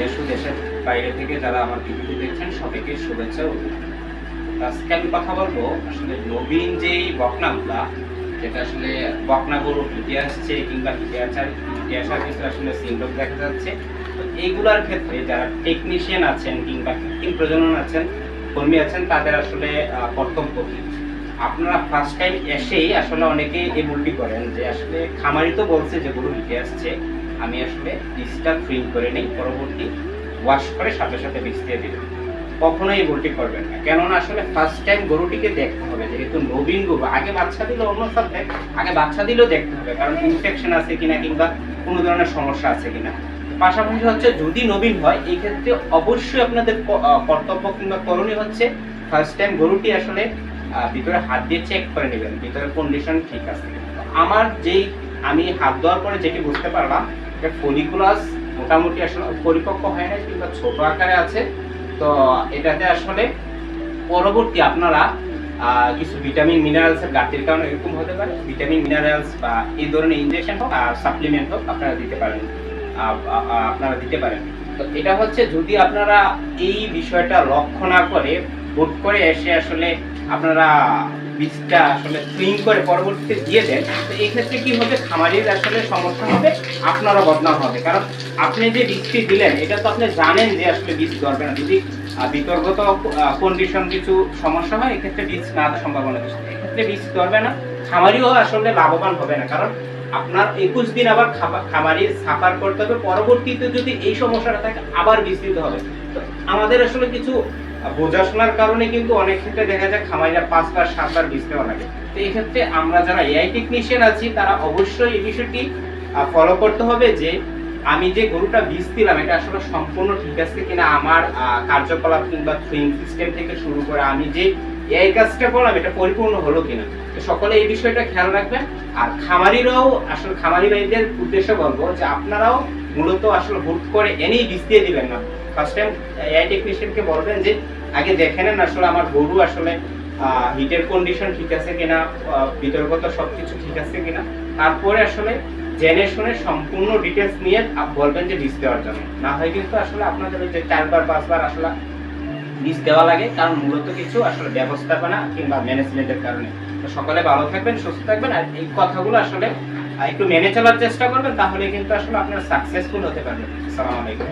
দেশ ও দেশের বাইরে থেকে যারা আমার ভিডিওটি দেখছেন, সবাইকে শুভেচ্ছা ও। আজকে আমি কথা বলব আসলে নবীন যেই বকনাগুলা, যেটা আসলে বকনা গরু হিটে আসছে কিংবা হিটে আসার হিটে আসার ক্ষেত্রে আসলে সিমটম দেখা যাচ্ছে। তো এইগুলার ক্ষেত্রে যারা টেকনিশিয়ান আছেন কিংবা কৃত্রিম প্রজনন আছেন, কর্মী আছেন, তাদের আসলে কর্তব্য কি আপনারা ফার্স্ট টাইম এসেই আসলে অনেকে এই ভুলটি করেন যে আসলে খামারি তো বলছে যে গরু হিটে আসছে। আমি আসলে বীজটা ফ্রিং করে নিই, পরবর্তী ওয়াশ করে সাথে সাথে বীজ দিয়ে দিবেন কখনোই ভুলটি করবেন না। কেননা আসলে ফার্স্ট টাইম গরুটিকে দেখতে হবে, যেহেতু নবীন গরু, আগে বাচ্চা দিলে অন্য সাথে আগে বাচ্চা দিলেও দেখতে হবে, কারণ ইনফেকশন আছে কিনা কিংবা কোনো ধরনের সমস্যা আছে কিনা। পাশাপাশি হচ্ছে যদি নবীন হয়, এই ক্ষেত্রে অবশ্যই আপনাদের কর্তব্য কিংবা করণীয় হচ্ছে ফার্স্ট টাইম গরুটি আসলে ভিতরে হাত দিয়ে চেক করে নেবেন ভিতরে কন্ডিশন ঠিক আছে আমার যেই আমি হাত দেওয়ার পরে যেটি বুঝতে পারলাম, যে ফলিকুলাস মোটামুটি আসলে পরিপক্ক হয় না কিংবা ছোট আকারে আছে। তো এটাতে আসলে পরবর্তী আপনারা কিছু ভিটামিন মিনারেলসের ঘাটতির কারণে এরকম হতে পারে। ভিটামিন মিনারেলস বা এই ধরনের ইনজেকশন হোক আর সাপ্লিমেন্ট হোক আপনারা দিতে পারেন। আপনারা দিতে পারেন। তো এটা হচ্ছে যদি আপনারা এই বিষয়টা লক্ষ্য না করে, হুট করে এসে আসলে আপনারা বীজটা আসলে ক্লিন করে পরবর্তীতে দিয়ে দেন, তো এই ক্ষেত্রে কি হবে? খামারির আসলে সমস্যা হবে, আপনারও বদনাম হবে। কারণ আপনি যে বীজটি দিলেন, এটা তো আপনি জানেন যে আসলে বীজ ধরবে না। যদি বিতর্কত কন্ডিশন কিছু সমস্যা হয়, এক্ষেত্রে বীজ না সম্ভাবনা বেশি। এক্ষেত্রে বীজ ধরবে না। খামারিও আসলে লাভবান হবে না। কারণ আপনার একুশ দিন আবার খামারি সাফার করতে হবে। পরবর্তীতে যদি এই সমস্যাটা থাকে, আবার বিস্তৃত হবে। আমাদের আসলে কিছু বোঝাশোনার কারণে কিন্তু অনেক ক্ষেত্রে দেখা যায় খামারিরা পাঁচবার, সাতবার দেওয়া লাগে তো এই ক্ষেত্রে আমরা যারা এআই টেকনিশিয়ান আছি, তারা অবশ্যই এই বিষয়টি ফলো করতে হবে যে আমি যে গরুটা বীজ দিলাম এটা আসলে সম্পূর্ণ ঠিক আছে কিনা, আমার কার্যকলাপ কিংবা সুইং সিস্টেম থেকে শুরু করে আমি যে এই কাজটা করলাম এটা পরিপূর্ণ হলো কিনা। তো সকলে এই বিষয়টা খেয়াল রাখবেন। আর খামারিরাও আসলে খামারি ভাইদের উদ্দেশ্যে বলব যে আপনারাও মূলত আসলে হুট করে এনেই বীজ দিয়ে দিবেন না। ফার্স্ট টাইম এআই টেকনিশিয়ানকে বলবেন যে আগে দেখে নেন আসলে আমার গরু আসলে হিটের কন্ডিশন ঠিক আছে কিনা আহ, বিতর্গত সবকিছু ঠিক আছে কিনা? তারপরে আসলে জেনে শুনে সম্পূর্ণ ডিটেলস নিয়ে বলবেন যে বীজ দেওয়ার জন্য। না হয় কিন্তু আসলে আপনাদের ওই যে চারবার পাঁচবার আসলে বীজ দেওয়া লাগে, কারণ মূলত কিছু আসলে ব্যবস্থাপনা কিংবা ম্যানেজমেন্টের কারণে। তো সকলে ভালো থাকবেন, সুস্থ থাকবেন, আর এই কথাগুলো আসলে একটু মেনে চলার চেষ্টা করবেন, তাহলে কিন্তু আসলে আপনারা সাকসেসফুল হতে পারবেন। সালাম আলাইকুম।